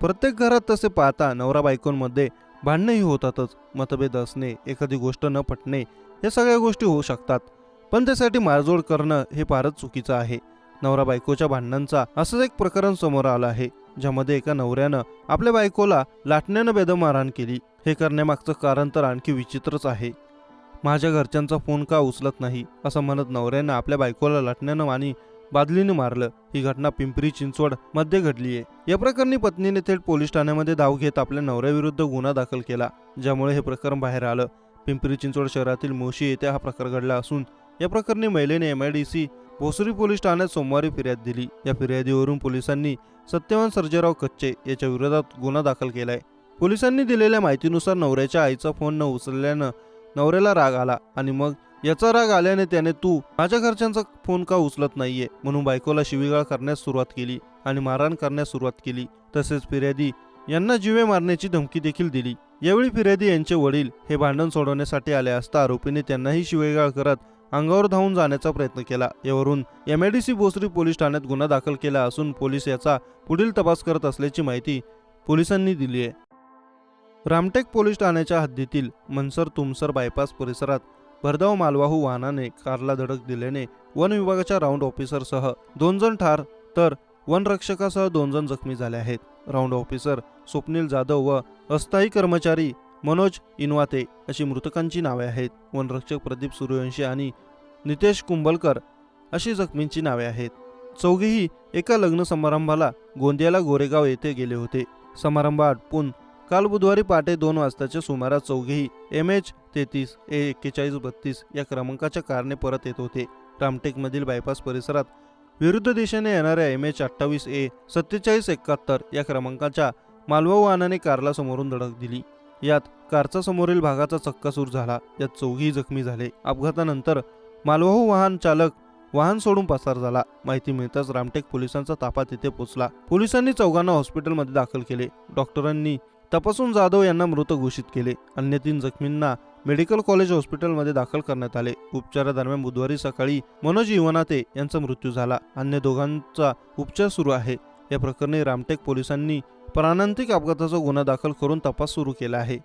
प्रत्येक घरात तसे पाहता नवरा बायकोंमध्ये भांडणंही होतातच. मतभेद असणे एखादी गोष्ट न पटणे या सगळ्या गोष्टी होऊ शकतात. पण त्यासाठी मारजोड करणं हे फारच चुकीचं आहे. नवरा बायकोच्या भांडणांचा असंच एक प्रकरण समोर आलं आहे ज्यामध्ये एका नवऱ्यानं आपल्या बायकोला लाटण्यानं बेदमारहाण केली. हे करण्यामागचं कारण तर आणखी विचित्रच आहे. माझ्या घरच्यांचा फोन का उचलत नाही? असं म्हणत नवऱ्यानं आपल्या बायकोला लाटण्यानं आणि बादलीने मारलं. ही घटना पिंपरी चिंचवडमध्ये घडली आहे. या प्रकरणी पत्नीने थेट पोलीस ठाण्यामध्ये धाव घेत आपल्या नवऱ्याविरुद्ध गुन्हा दाखल केला ज्यामुळे हे प्रकरण बाहेर आलं. पिंपरी चिंचवड शहरातील मोशी येथे हा प्रकार घडला असून या प्रकरणी महिलेने M I D C Bhosari police ठाण्यात सोमवारी फिर्याद दिली. या फिर्यादीवरून पोलिसांनी सत्यवान सर्जेराव कच्चे याच्या विरोधात गुन्हा दाखल केलाय. पोलिसांनी दिलेल्या माहितीनुसार नवऱ्याच्या आईचा फोन न उचलल्यानं नवऱ्याला राग आला आणि मग याचा राग आल्याने त्याने तू माझ्या घरच्यांचा फोन का उचलत नाहीये? म्हणून बायकोला शिवीगाळ करण्यास सुरुवात केली आणि मारहाण करण्यास सुरुवात केली. तसेच फिर्यादी यांना जीवे मारण्याची धमकी देखील दिली. यावेळी फिर्यादी यांचे वडील हे भांडण सोडवण्यासाठी आले असता आरोपीने त्यांनाही शिवेगाळ करत अंगावर धावून जाण्याचा प्रयत्न केला. यावरून एम एडीसी भोसरी पोलीस ठाण्यात गुन्हा दाखल केला असून पोलीस याचा पुढील तपास करत असल्याची माहिती पोलिसांनी दिली आहे. रामटेक पोलीस ठाण्याच्या हद्दीतील मनसर तुमसर बायपास परिसरात भरधाव मालवाहू वाहनाने कारला धडक दिल्याने वन विभागाच्या राऊंड ऑफिसरसह दोन जण ठार तर वनरक्षकासह दोन जण जखमी झाले आहेत. राऊंड ऑफिसर स्वप्नील जाधव व अस्थायी कर्मचारी मनोज इनवाते अशी मृतकांची नावे आहेत. वनरक्षक प्रदीप सूर्यवंशी आणि नितेश कुंभलकर अशी जखमींची नावे आहेत. चौघेही एका लग्न समारंभाला गोंदियाला गोरेगाव येथे गेले होते. समारंभ आटपून काल बुधवारी पहाटे दोन वाजताच्या सुमारास चौघेही एम एच तेहतीस ए एक्केचाळीस बत्तीस या क्रमांकाच्या कारने परत येत होते. रामटेकमधील बायपास परिसरात विरुद्ध दिशेने येणाऱ्या एम एच अठ्ठावीस ए सत्तेचाळीस एकाहत्तर या क्रमांकाच्या मालवा वाहनाने कारला समोरून धडक दिली. यात कारचा समोरील भागाचा चक्कासूर झाला. यात चौघी जखमी झाले. अपघातानंतर मालवाहू वाहन चालक वाहन सोडून पसार झाला. माहिती मिळताच रामटेक पोलिसांचा ताफा तिथे पोहोचला पोलिसांनी चौघांना हॉस्पिटलमध्ये दाखल केले. डॉक्टरांनी तपासून जाधव यांना मृत घोषित केले. अन्य तीन जखमींना मेडिकल कॉलेज हॉस्पिटलमध्ये दाखल करण्यात आले. उपचारादरम्यान बुधवारी सकाळी मनोज इवनाते यांचा मृत्यू झाला. अन्य दोघांचा उपचार सुरू आहे. या प्रकरणी रामटेक पोलिसांनी प्राणांतिक अपघाताचा गुन्हा दाखल करून तपास सुरू केला आहे.